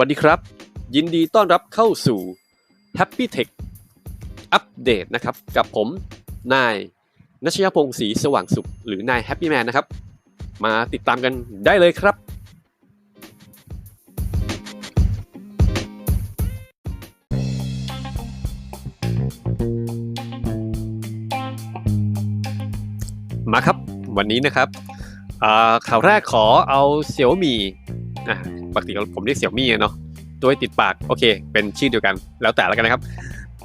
วัสดีครับ ยินดีต้อนรับเข้าสู่ Happy Tech อัปเดตนะครับ กับผม นายนัชยพงศ์ศรีสว่างสุข หรือนาย Happy Man นะครับ มาติดตามกันได้เลยครับ มาครับวันนี้นะครับข่าวแรกขอเอาเสี่ยวมีอะ ปกติผมเรียกเสี่ยวมี่เนาะโดยติดปากโอเค เป็นชื่อเดียวกันแล้วแต่แล้วกันนะครับ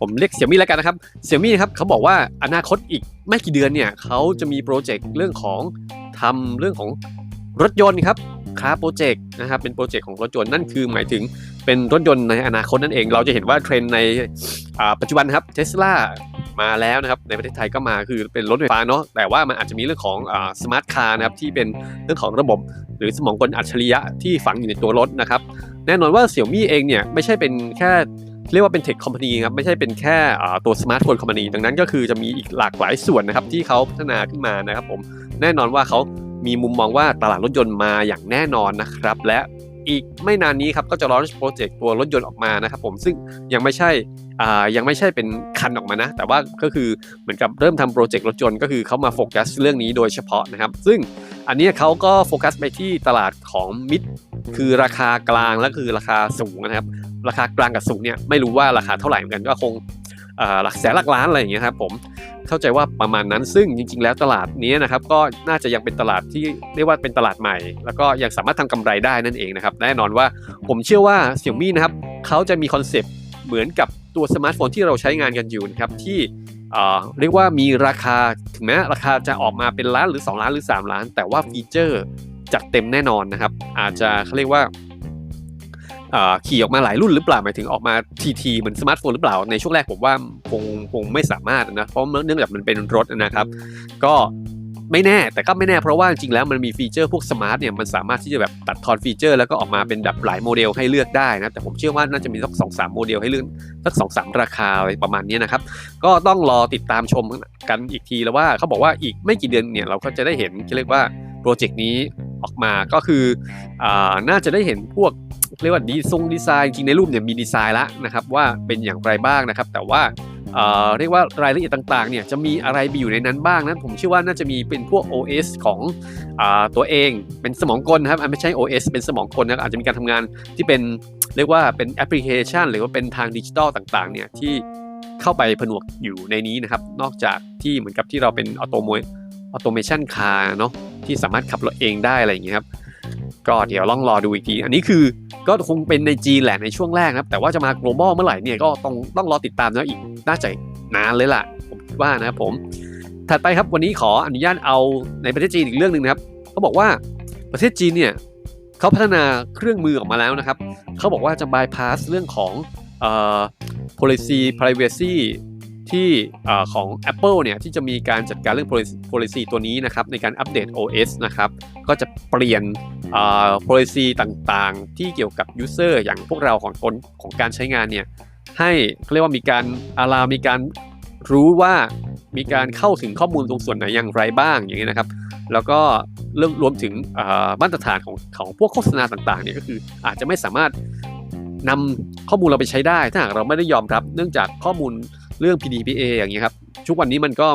ผมเรียกเสี่ยวมี่แล้วกันนะครับเสี่ยวมี่นะครับเขาบอกว่าอนาคตอีกไม่กี่เดือนเนี่ยเขาจะมีโปรเจกต์เรื่องของทำเรื่องของรถยนต์ครับคาร์โปรเจกต์นะครับเป็นโปรเจกต์ของรถยนต์นั่นคือหมายถึงเป็นรถยนต์ในอนาคตนั่นเอง เราจะเห็นว่าเทรนในปัจจุบันครับเทสลามาแล้วนะครับในประเทศไทยก็มาคือเป็นรถไฟฟ้าเนาะแต่ว่ามันอาจจะมีเรื่องของสมาร์ทคาร์นะครับที่เป็นเรื่องของระบบ หรือสมองกลอัจฉริยะที่ฝังอยู่ในตัวรถนะครับ แน่นอนว่าเสี่ยวมี่เองเนี่ยไม่ใช่เป็นแค่เรียกว่าเป็นเทคคอมพานีครับไม่ใช่เป็นแค่ตัวสมาร์ทโฟนคอมพานีดังนั้นก็คือจะมีอีกหลากหลายส่วนนะครับที่เขาพัฒนาขึ้นมานะครับผมแน่นอนว่าเขามีมุมมองว่าตลาดรถยนต์มาอย่างแน่นอนนะครับ และ อีกไม่นานนี้ครับก็จะ launch โปรเจกต์ตัวรถยนต์ออกมานะครับผมซึ่งยังไม่ใช่อ่ายังไม่ใช่เป็นคันออกมานะ แต่ว่าก็คือเหมือนกับเริ่มทำโปรเจกต์รถยนต์ก็คือเขามาโฟกัสเรื่องนี้โดยเฉพาะนะครับ ซึ่งอันนี้เขาก็โฟกัสไปที่ตลาดของมิดคือราคากลางและคือราคาสูงนะครับ ราคากลางกับสูงเนี่ยไม่รู้ว่าราคาเท่าไหร่เหมือนกันก็คงหลักแสนหลักล้านอะไรอย่างเงี้ยครับผม เข้าใจว่าประมาณนั้น ซึ่งจริง ๆ แล้วตลาดนี้นะครับก็น่าจะยังเป็นตลาดที่เรียกว่าเป็นตลาดใหม่ แล้วก็ยังสามารถทำกำไรได้นั่นเองนะครับแน่นอนว่าผมเชื่อว่าเสี่ยงมี่นะครับเขาจะมีคอนเซปต์เหมือนกับตัวสมาร์ทโฟนที่เราใช้งานกันอยู่นะครับที่เอ่อเรียกว่ามีราคาถึงแม้ราคาจะออกมาเป็นล้านหรือ 2 ล้านหรือ 3 ล้าน แต่ว่าฟีเจอร์จัดเต็มแน่นอนนะครับอาจจะเขาเรียกว่า ขี่ออกมาหลายรุ่นหรือเปล่าหมายถึงออกมาทีทีเหมือนสมาร์ทโฟนหรือเปล่าในช่วงแรกผมว่าคงคงไม่สามารถนะเพราะเนื่องจากมันเป็นรถนะครับ ก็ไม่แน่แต่ก็ไม่แน่เพราะว่าจริงๆแล้วมันมีฟีเจอร์พวกสมาร์ทเนี่ยมันสามารถที่จะแบบตัดทอนฟีเจอร์ แล้วก็ออกมาเป็นแบบหลายโมเดลให้เลือกได้นะแต่ผมเชื่อว่าน่าจะมีสักสองสามโมเดลให้เลือกสักสองสามราคาอะไรประมาณนี้นะครับก็ต้องรอติดตามชมกันอีกทีแล้วว่าเขาบอกว่าอีกไม่กี่เดือนเนี่ยเราก็จะได้เห็นเรียกว่าโปรเจกต์นี้ ออกมาก็คืออน่าจะได้เห็นพวกเรียกว่าดีทรงดีไซน์จริงในรูปเนี่ยมีดีไซน์ล้วนะครับว่าเป็นอย่างไรบ้างนะครับ แต่ว่าเรียกว่ารายละเอียดต่างๆเนี่ยจะมีอะไรไปอยู่ในนั้นบ้างนะผมเชื่อว่าน่าจะมีเป็นพวก OS ของอตัวเองเป็นสมองกลนะครับไม่ใช่ OS เป็นสมองกลนะอาจจะมีการทำงานที่เป็นเรียกว่าเป็นแอปพลิเคชัน หรือว่าเป็นทางดิจิตอลต่างๆเนี่ยที่เข้าไปผนวกอยู่ในนี้นะครับ นอกจากที่เหมือนกับที่เราเป็นออโตโมออโตเมชันคาร์เนาะ ที่สามารถขับรถเองได้อะไรอย่างเงี้ยครับก็เดี๋ยวลองรอดูอีกที อันนี้คือก็คงเป็นในจีนแหละในช่วงแรกนะครับ แต่ว่าจะมา global เมื่อไหร่เนี่ยก็ต้องต้องรอติดตามนะอีกน่าจะนานเลยล่ะ ผมคิดว่านะครับผม ถัดไปครับวันนี้ขออนุญาตเอาในประเทศจีนอีกเรื่องหนึ่งนะครับเขาบอกว่าประเทศจีนเนี่ยเขาพัฒนาเครื่องมือออกมาแล้วนะครับเขาบอกว่าจะ bypass เรื่องของเอ่อ policy privacy ที่ของ Apple เนี่ยที่จะมีการจัดการเรื่อง policy ตัวนี้นะครับในการอัปเดต OS นะครับก็จะเปลี่ยน policy ต่างๆ ที่เกี่ยวกับ user อย่างพวกเราของคนของการใช้งานเนี่ยให้เรียกว่ามีการอารามีการรู้ว่ามีการเข้าถึงข้อมูลตรงส่วนไหนอย่างไรบ้างอย่างนี้นะครับ แล้วก็เรื่องรวมถึงมาตรฐานของของพวกโฆษณาต่างๆเนี่ยก็คืออาจจะไม่สามารถนำข้อมูลเราไปใช้ได้ ถ้าหากเราไม่ได้ยอมรับ เนื่องจากข้อมูล เรื่อง PDPA อย่างนี้ครับทุกวันนี้มันก็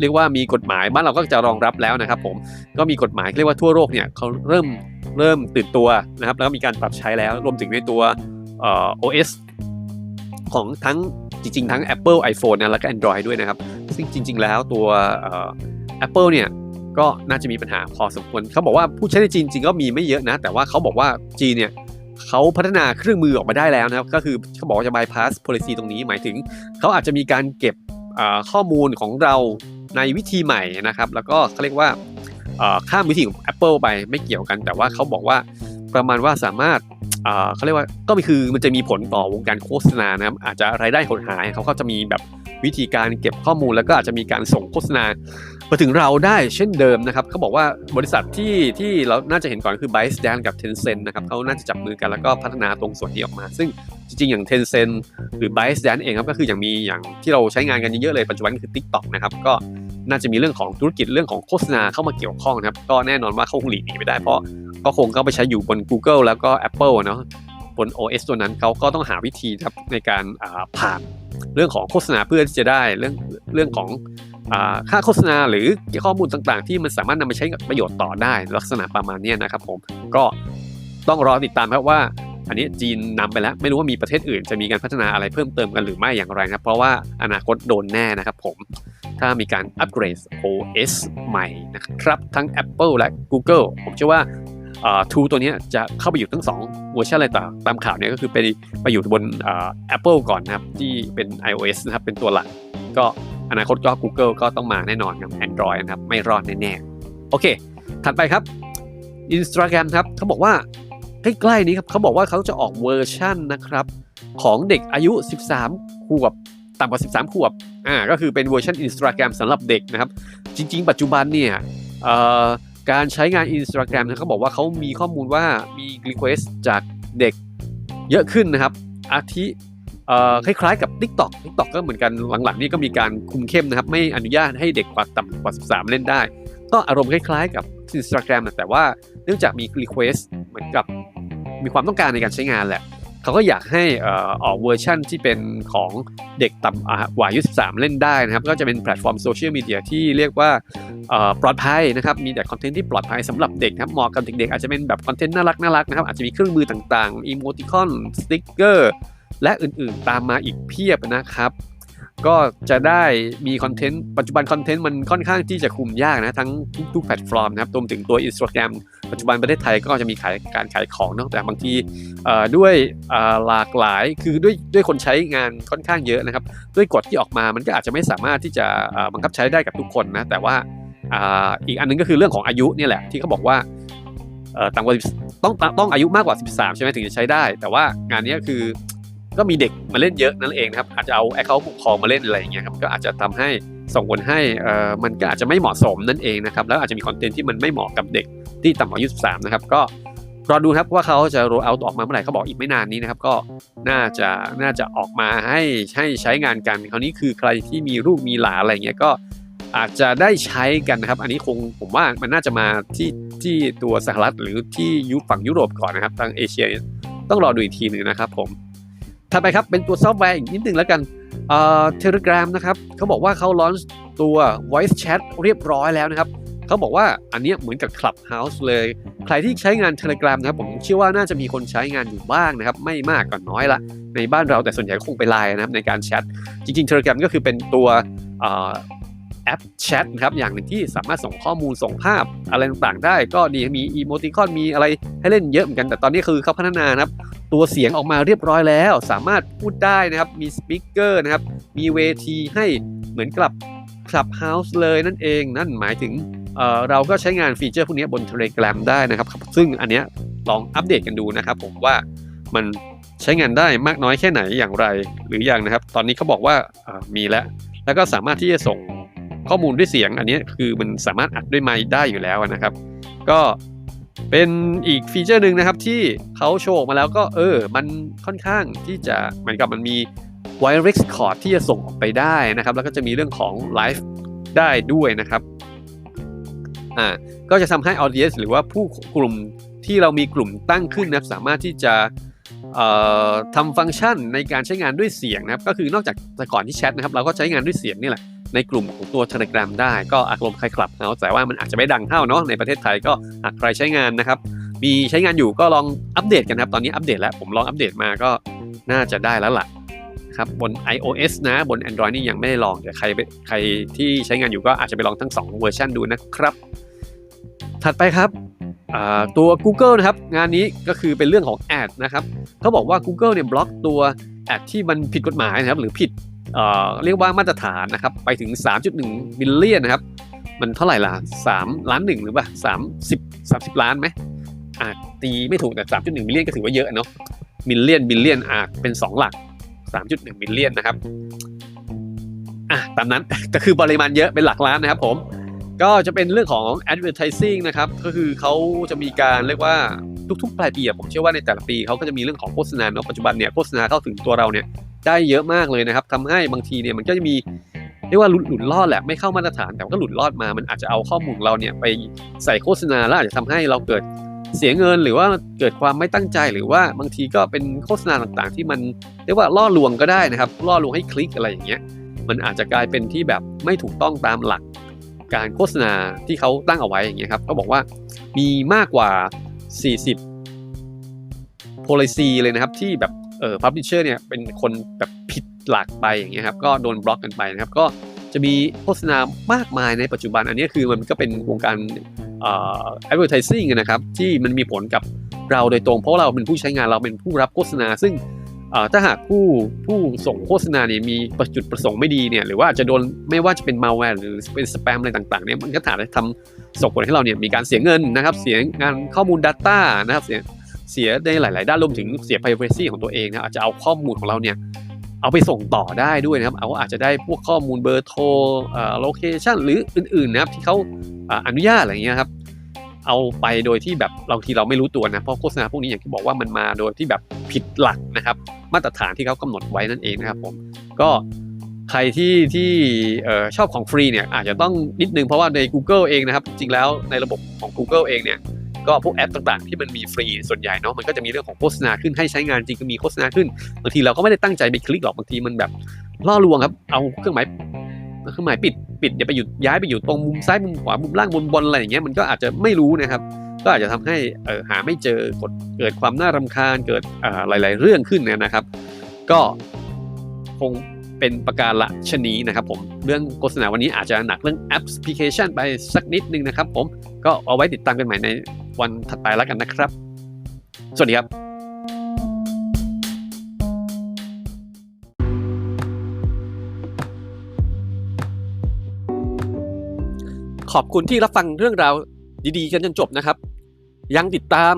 เรียกว่ามีกฎหมายบ้านเราก็จะรองรับแล้วนะครับผมก็มีกฎหมายเรียกว่าทั่วโลกเนี่ยเขาเริ่มเริ่มตื่นตัวนะครับแล้วก็มีการปรับใช้แล้วรวมถึงในตัว OS ของทั้งจริงๆ ทั้ง Apple iPhone นะแล้วก็ Android ด้วยนะครับ ซึ่งจริง ๆ แล้วตัว Apple เนี่ยก็น่าจะมีปัญหาพอสมควรเขาบอกว่าผู้ใช้ในจีนจริงก็มีไม่เยอะนะ แต่ว่าเขาบอกว่าจีนเนี่ย เขาพัฒนาเครื่องมือออกมาได้แล้วนะครับ ก็คือเขาบอกว่าจะ bypass policy ตรงนี้หมายถึง เขาอาจจะมีการเก็บข้อมูลของเราในวิธีใหม่นะครับ แล้วก็เขาเรียกว่าข้ามวิธีของ Apple ไปไม่เกี่ยวกัน แต่ว่าเขาบอกว่า ประมาณว่าสามารถเขาเรียกว่าก็คือมันจะมีผลต่อวงการโฆษณานะครับอาจจะรายได้หดหายเขาก็จะมีแบบวิธีการเก็บข้อมูลแล้วก็อาจจะมีการส่งโฆษณามาถึงเราได้เช่นเดิมนะครับเขาบอกว่าบริษัทที่ที่เราน่าจะเห็นก่อนคือ ByteDance กับ Tencent นะครับเขาน่าจะจับมือกันแล้วก็พัฒนาตรงส่วนนี้ออกมา ซึ่งจริงๆ อย่าง Tencent หรือ ByteDance เองครับก็คืออย่างมีอย่างที่เราใช้งานกันเยอะๆเลยปัจจุบันคือ TikTok นะครับก็ น่าจะมีเรื่องของธุรกิจเรื่องของโฆษณาเข้ามาเกี่ยวข้องนะครับก็แน่นอนว่าเขาคงหลีกหนีไม่ได้เพราะก็คงเข้าไปใช้อยู่บน Google แล้วก็ Apple เนาะบน OS ตัวนั้นเขาก็ต้องหาวิธีครับในการาผ่านเรื่องของโฆษณาเพื่อที่จะได้เรื่องเรื่องของค่าโฆษณาหรือข้อมูลต่างๆ ที่มันสามารถนำไปใช้ประโยชน์ต่อได้ลักษณะประมาณนี้นะครับผมก็ต้องรอติดตามครับว่า อันนี้จีนนำไปแล้วไม่รู้ว่ามีประเทศอื่น จะมีการพัฒนาอะไรเพิ่มเติมกันหรือไม่อย่างไรนะครับเพราะว่าอนาคตโดนแน่นะครับผม ถ้ามีการอัปเกรด OS ใหม่นะครับทั้ง Apple และ Google ผมเชื่อว่าทูตัวนี้จะเข้าไปอยู่ทั้ง2เวอร์ชันอะไรต่างตามข่าวเนี่ยก็คือไปไปอยู่บนอ่า Apple ก่อนนะครับ ที่เป็น iOS นะครับ เป็นตัวหลัก ก็อนาคตก็ Google ก็ต้องมาแน่นอนกับ Android นะครับ ไม่รอดแน่ๆ โอเค ถัดไปครับ Instagram ครับเขาบอกว่าใกล้ๆนี้ครับเขาบอกว่าเขาจะออกเวอร์ชันนะครับ ของเด็กอายุ 13 ขวบ ต่ำกว่า 13 ขวบอ่าก็คือเป็นเวอร์ชัน Instagram สำหรับเด็กนะครับ จริง ๆ ปัจจุบันเนี่ยเอ่อการใช้งาน Instagram นะเขาบอกว่าเขามีข้อมูลว่ามี Request จากเด็กเยอะขึ้นนะครับ อาทิเอ่อคล้ายๆกับ TikTok TikTok ก็เหมือนกันหลังๆนี่ก็มีการคุมเข้มนะครับ ไม่อนุญาตให้เด็กกว่าต่ำกว่า 13 เล่นได้ ก็อารมณ์คล้ายๆกับ Instagram นะแต่ว่าเนื่องจากมี Request เหมือนกับมีความต้องการในการใช้งานแหละ เขาก็อยากให้ออกเวอร์ชั่นที่เป็นของเด็กต่ำกว่าอายุ13 เล่นได้นะครับ ก็จะเป็นแพลตฟอร์มโซเชียลมีเดียที่เรียกว่าปลอดภัยนะครับ มีแต่คอนเทนต์ที่ปลอดภัยสำหรับเด็กนะครับเหมาะกับเด็กๆ อาจจะเป็นแบบคอนเทนต์น่ารักน่ารักนะครับ อาจจะมีเครื่องมือต่างๆอีโมติคอนสติ๊กเกอร์และอื่นๆ ตามมาอีกเพียบนะครับ ก็จะได้มีคอนเทนต์ปัจจุบันคอนเทนต์มันค่อนข้างที่จะคุมยากนะ ทั้งทุกแพลตฟอร์มนะครับรวมถึงตัว Instagram ปัจจุบันประเทศไทยก็จะมีขายการขายของเนอะแต่บางทีด้วยหลากหลายคือด้วยด้วยคนใช้งานค่อนข้างเยอะนะครับ ด้วยกฎที่ออกมามันก็อาจจะไม่สามารถที่จะบังคับใช้ได้กับทุกคนนะแต่ว่าอีกอันนึงก็คือเรื่องของอายุเนี่ยแหละที่เขาบอกว่าต่ำกว่าต้องต้องอายุมากกว่า 13 ใช่ไหมถึงจะใช้ได้ แต่ว่างานนี้คือ ก็มีเด็กมาเล่นเยอะนั่นเองนะครับอาจจะเอาแอคเคาท์ผู้ปกครองมาเล่นอะไรอย่างเงี้ยครับก็อาจจะทำให้ส่งผลให้อ่อมันก็อาจจะไม่เหมาะสมนั่นเองนะครับแล้วอาจจะมีคอนเทนต์ที่มันไม่เหมาะกับเด็กที่ต่ำกว่าอายุ13นะครับก็รอดูครับว่าเขาจะ roll out ออกมาเมื่อไหร่เขาบอกอีกไม่นานนี้นะครับก็น่าจะน่าจะออกมาให้ให้ใช้งานกันคราวนี้คือใครที่มีลูกมีหลานอะไรเงี้ยก็อาจจะได้ใช้กันนะครับ อันนี้คงผมว่ามันน่าจะมาที่ที่ตัวสหรัฐหรือที่ยุฝั่งยุโรปก่อนนะครับทางเอเชียต้องรอดูอีกทีหนึ่งนะครับผม ถัดไปครับเป็นตัวซอฟต์แวร์อีกนิดหนึ่งแล้วกันเอ่อ Telegram นะครับเขาบอกว่าเขาลอนตัว voice chat เรียบร้อยแล้วนะครับเขาบอกว่าอันเนี้ยเหมือนกับ Clubhouse เลย ใครที่ใช้งาน Telegram นะครับผมเชื่อว่าน่าจะมีคนใช้งานอยู่บ้างนะครับ ไม่มากก็น้อยละ ในบ้านเราแต่ส่วนใหญ่ก็คงไปไลน์นะครับในการแชท จริงๆ Telegram ก็คือเป็นตัว แอปแชทนะครับอย่างหนึ่งที่สามารถส่งข้อมูลส่งภาพอะไรต่างๆ ได้ก็ดีมีอีโมติคอนมีอะไรให้เล่นเยอะเหมือนกัน แต่ตอนนี้คือเขาพัฒนานะครับ ตัวเสียงออกมาเรียบร้อยแล้ว สามารถพูดได้นะครับ มีสปีกเกอร์นะครับ มีเวทีให้เหมือนกับ Clubhouse เลยนั่นเองนั่นหมายถึงเเราก็ใช้งานฟีเจอร์พวกนี้บน Telegram ได้นะครับ ซึ่งอันเนี้ยลองอัปเดตกันดูนะครับผมว่ามันใช้งานได้มากน้อยแค่ไหนอย่างไรหรืออยังนะครับ ตอนนี้เขาบอกว่าอ่ามีแล้วแล้วก็สามารถที่จะส่ง ข้อมูลด้วยเสียงอันนี้คือมันสามารถอัดด้วยไมค์ได้อยู่แล้วนะครับ ก็เป็นอีกฟีเจอร์หนึ่งนะครับที่เขาโชว์ออกมาแล้วก็เออ มันค่อนข้างที่จะเหมือนกับมันมี wireless cord ที่จะส่งออกไปได้นะครับ แล้วก็จะมีเรื่องของไลฟ์ได้ด้วยนะครับอ่าก็จะทำให้ audience หรือว่าผู้กลุ่มที่เรามีกลุ่มตั้งขึ้นนะครับสามารถที่จะทำฟังก์ชันในการใช้งานด้วยเสียงนะครับ ก็คือนอกจากแต่ก่อนที่แชทนะครับ เราก็ใช้งานด้วยเสียงนี่แหละ ในกลุ่มของตัว Telegram ได้ก็อารมณ์คล้ายคลับเอาแต่ว่ามันอาจจะไม่ดังเท่าเนาะในประเทศไทยก็หากใครใช้งานนะครับ มีใช้งานอยู่ก็ลองอัปเดตกันครับ ตอนนี้อัปเดตแล้วผมลองอัปเดตมาก็น่าจะได้แล้วล่ะครับบน iOS นะบน Android นี่ยังไม่ได้ลองแต่ใครไปใครที่ใช้งานอยู่ก็อาจจะไปลองทั้ง 2 เวอร์ชันดูนะครับ ถัดไปครับตัว Google นะครับ งานนี้ก็คือเป็นเรื่องของแอดนะครับเขาบอกว่า Google เนี่ยบล็อกตัวแอดที่มันผิดกฎหมายนะครับหรือผิด เรียกว่ามาตรฐานนะครับ ไปถึง 3.1มิลเลียนนะครับ มันเท่าไหร่ล่ะ3ล้านหนึ่งหรือเปล่า30 30 ล้านไหมอาจตีไม่ถูกแต่ 3.1มิลเลียนก็ถือว่าเยอะเนาะมิลเลียนมิลเลียนอาจเป็น 2 หลัก 3.1มิลเลียนนะครับอะตามนั้นก็คือปริมาณเยอะเป็นหลักล้านนะครับผม ก็จะเป็นเรื่องของ advertising นะครับ ก็คือเขาจะมีการเรียกว่าทุกๆปลายปีผมเชื่อว่าในแต่ละปีเขาก็จะมีเรื่องของโฆษณาเนาะปัจจุบันเนี่ยโฆษณาเข้าถึงตัวเราเนี่ย ได้เยอะมากเลยนะครับทำให้บางทีเนี่ยมันก็จะมีเรียกว่าหลุดหลุดรอดแหละไม่เข้ามาตรฐาน แต่ก็หลุดรอดมามันอาจจะเอาข้อมูลเราเนี่ยไปใส่โฆษณาแล้วอาจจะทำให้เราเกิดเสียเงินหรือว่าเกิดความไม่ตั้งใจหรือว่าบางทีก็เป็นโฆษณาต่างๆ ที่มันเรียกว่าล่อลวงก็ได้นะครับ ล่อลวงให้คลิกอะไรอย่างเงี้ยมันอาจจะกลายเป็นที่แบบไม่ถูกต้องตามหลัก การโฆษณาที่เขาตั้งเอาไว้อย่างเงี้ยครับเขาบอกว่ามีมากกว่า 40 policy เลยนะครับที่แบบ เอ่อ publisher เนี่ยเป็นคนแบบผิดหลักไปอย่างเงี้ยครับก็โดนบล็อกกันไปนะครับก็จะมีโฆษณามากมายในปัจจุบันอันนี้คือมันก็เป็นวงการเอ่อ advertising นะครับที่มันมีผลกับเราโดยตรง เพราะเราเป็นผู้ใช้งานเราเป็นผู้รับโฆษณา ซึ่งเอ่อถ้าหากผู้ผู้ส่งโฆษณาเนี่ยมีจุดประสงค์ไม่ดีเนี่ยหรือว่าจะโดนไม่ว่าจะเป็น malware หรือเป็นสแปมอะไรต่างๆเนี่ยมันก็อาจจะทำส่งผลให้เราเนี่ยมีการเสียเงินนะครับ เสียงานข้อมูล Data นะครับเสีย เสียในหลาย ๆ ด้านรวมถึงเสีย privacy ของตัวเองนะอาจจะเอาข้อมูลของเราเนี่ยเอาไปส่งต่อได้ด้วยนะครับ เอาอาจจะได้พวกข้อมูลเบอร์โทรเอ่อ location หรืออื่น ๆ นะครับที่เขาอนุญาตอะไรเงี้ยครับ เอาไปโดยที่แบบบางทีเราไม่รู้ตัวนะ เพราะโฆษณาพวกนี้อย่างที่บอกว่ามันมาโดยที่แบบผิดหลักนะครับ มาตรฐานที่เขากำหนดไว้นั่นเองนะครับผม ก็ใครที่ที่ชอบของฟรีเนี่ยอาจจะต้องนิดนึงเพราะว่าใน Google เองนะครับ จริงแล้วในระบบของ Google เองเนี่ย ก็พวกแอปต่างๆ ที่มันมีฟรีส่วนใหญ่เนาะมันก็จะมีเรื่องของโฆษณาขึ้นให้ใช้งานจริงก็มีโฆษณาขึ้นบางทีเราก็ไม่ได้ตั้งใจไปคลิกหรอกบางทีมันแบบล่อลวงครับเอาเครื่องหมายเครื่องหมายปิดปิดอย่าไปอยู่ย้ายไปอยู่ตรงมุมซ้ายมุมขวามุมล่างมุมบนอะไรอย่างเงี้ยมันก็อาจจะไม่รู้นะครับก็อาจจะทำให้เออหาไม่เจอกดเกิดความน่ารำคาญเกิดหลาย ๆ เรื่องขึ้นเนี่ยนะครับ ก็คงเป็นประการละชนีนะครับผมเรื่องโฆษณาวันนี้อาจจะหนักเรื่องแอปพลิเคชันไปสักนิดนึงนะครับผมก็เอาไว้ติดตามกันใหม่ใน วันถัดไปแล้วกันนะครับ สวัสดีครับขอบคุณที่รับฟังเรื่องราวดีๆ กันจนจบนะครับ ยังติดตาม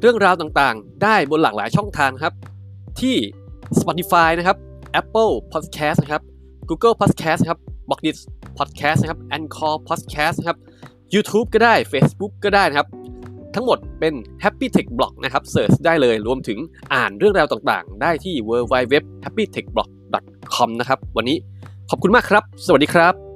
เรื่องราวต่างๆ ได้บนหลากหลายช่องทางครับ ที่ Spotify นะครับ Apple Podcast นะครับ Google Podcast ครับ b o x d i t Podcast นะครับ Anchor Podcast นะครับ YouTube ก็ได้ Facebook ก็ได้นะครับ ทั้งหมดเป็น Happy Tech Blog นะครับเสิร์ชได้เลยรวมถึงอ่านเรื่องราวต่างๆ ได้ที่ www.happytechblog.com นะครับ วันนี้ขอบคุณมากครับ สวัสดีครับ